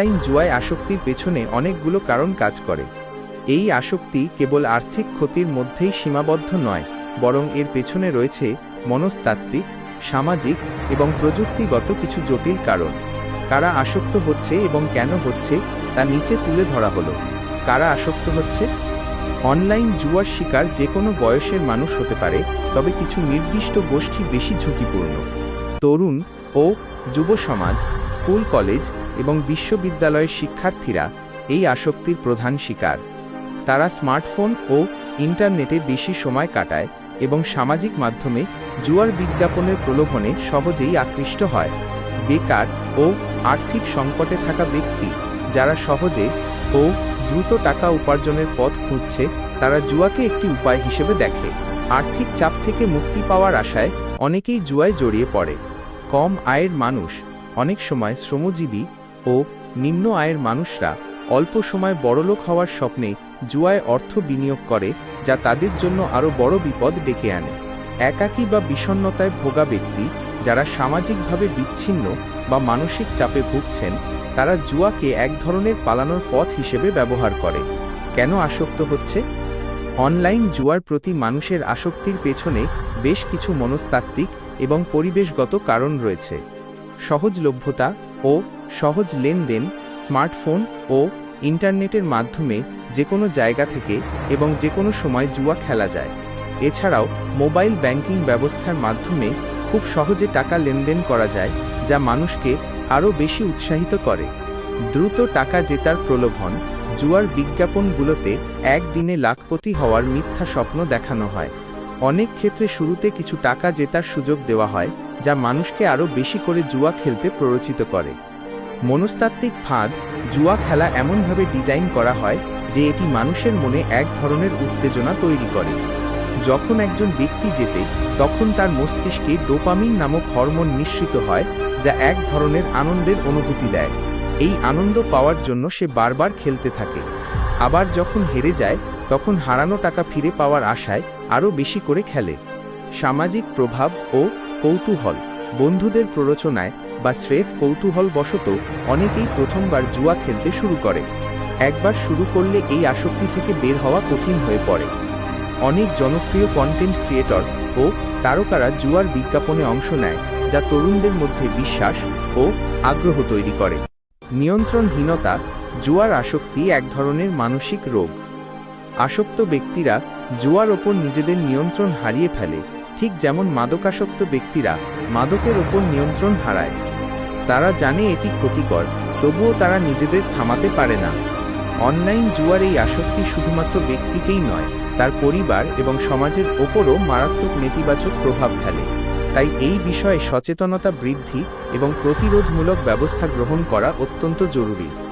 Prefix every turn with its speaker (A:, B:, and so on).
A: Online জুয়ায় আসক্তির পেছনে অনেকগুলো কারণ কাজ করে। এই আসক্তি কেবল আর্থিক ক্ষতির মধ্যেই সীমাবদ্ধ নয়, বরং এর পেছনে রয়েছে মনস্তাত্ত্বিক, সামাজিক এবং প্রযুক্তিগত কিছু জটিল কারণ। কারা আসক্ত হচ্ছে এবং কেন হচ্ছে তা নিচে তুলে ধরা হলো। কারা আসক্ত হচ্ছে? অনলাইন জুয়ার শিকার যে কোনো বয়সের মানুষ হতে পারে, তবে কিছু নির্দিষ্ট গোষ্ঠী বেশি ঝুঁকিপূর্ণ। তরুণ ও যুব সমাজ স্কুল, কলেজ এবং বিশ্ববিদ্যালয়ের শিক্ষার্থীরা এই আসক্তির প্রধান শিকার। তারা স্মার্টফোন ও ইন্টারনেটে বেশি সময় কাটায় এবং সামাজিক মাধ্যমে জুয়ার বিজ্ঞাপনের প্রলোভনে সহজেই আকৃষ্ট হয়। বেকার ও আর্থিক সংকটে থাকা ব্যক্তি যারা সহজে ও দ্রুত টাকা উপার্জনের পথ খুঁজছে, তারা জুয়াকে একটি উপায় হিসেবে দেখে। আর্থিক চাপ থেকে মুক্তি পাওয়ার আশায় অনেকেই জুয়ায় জড়িয়ে পড়ে। কম আয়ের মানুষ অনেক সময় শ্রমজীবী ও নিম্ন আয়ের মানুষরা অল্প সময় বড়লোক হওয়ার স্বপ্নে জুয়ায় অর্থ বিনিয়োগ করে যা তাদের জন্য আরও বড় বিপদ ডেকে আনে। একাকী বা বিষণ্ণতায় ভোগা ব্যক্তি যারা সামাজিকভাবে বিচ্ছিন্ন বা মানসিক চাপে ভুগছেন, তারা জুয়াকে এক ধরনের পালানোর পথ হিসেবে ব্যবহার করে। কেন আসক্ত হচ্ছে? অনলাইন জুয়ার প্রতি মানুষের আসক্তির পেছনে বেশ কিছু মনস্তাত্ত্বিক এবং পরিবেশগত কারণ রয়েছে। সহজলভ্যতা ও সহজ লেনদেন, স্মার্টফোন ও ইন্টারনেটের মাধ্যমে যে কোনো জায়গা থেকে এবং যে কোনো সময় জুয়া খেলা যায়। এছাড়াও মোবাইল ব্যাংকিং ব্যবস্থার মাধ্যমে খুব সহজে টাকা লেনদেন করা যায়, যা মানুষকে আরও বেশি উৎসাহিত করে। দ্রুত টাকা জেতার প্রলোভন, জুয়ার বিজ্ঞাপনগুলোতে একদিনে লাখপতি হওয়ার মিথ্যা স্বপ্ন দেখানো হয়। অনেক ক্ষেত্রে শুরুতে কিছু টাকা জেতার সুযোগ দেওয়া হয় যা মানুষকে আরও বেশি করে জুয়া খেলতে প্ররোচিত করে। মনস্তাত্ত্বিক ফাঁদ, জুয়া খেলা এমনভাবে ডিজাইন করা হয় যে এটি মানুষের মনে এক ধরনের উত্তেজনা তৈরি করে। যখন একজন ব্যক্তি জেতে, তখন তার মস্তিষ্কে ডোপামিন নামক হরমোন নিঃসৃত হয় যা এক ধরনের আনন্দের অনুভূতি দেয়। এই আনন্দ পাওয়ার জন্য সে বারবার খেলতে থাকে। আবার যখন হেরে যায়, তখন হারানো টাকা ফিরে পাওয়ার আশায় আরও বেশি করে খেলে। সামাজিক প্রভাব ও কৌতূহল। বন্ধুদের প্ররোচনায় বা স্রেফ কৌতূহল বশত অনেকেই প্রথমবার জুয়া খেলতে শুরু করে। একবার শুরু করলে এই আসক্তি থেকে বের হওয়া কঠিন হয়ে পড়ে। অনেক জনপ্রিয় কন্টেন্ট ক্রিয়েটর ও তারকারা জুয়ার বিজ্ঞাপনে অংশ নেয়, যা তরুণদের মধ্যে বিশ্বাস ও আগ্রহ তৈরি করে। নিয়ন্ত্রণহীনতা, জুয়ার আসক্তি এক ধরনের মানসিক রোগ। আসক্ত ব্যক্তিরা জুয়ার ওপর নিজেদের নিয়ন্ত্রণ হারিয়ে ফেলে। ঠিক যেমন মাদকাসক্ত ব্যক্তিরা মাদকের ওপর নিয়ন্ত্রণ হারায়। তারা জানে এটি ক্ষতিকর, তবুও তারা নিজেদের থামাতে পারে না। অনলাইন জুয়ার এই আসক্তি শুধুমাত্র ব্যক্তিকেই নয়, তার পরিবার এবং সমাজের ওপরও মারাত্মক নেতিবাচক প্রভাব ফেলে। তাই এই বিষয়ে সচেতনতা বৃদ্ধি এবং প্রতিরোধমূলক ব্যবস্থা গ্রহণ করা অত্যন্ত জরুরি।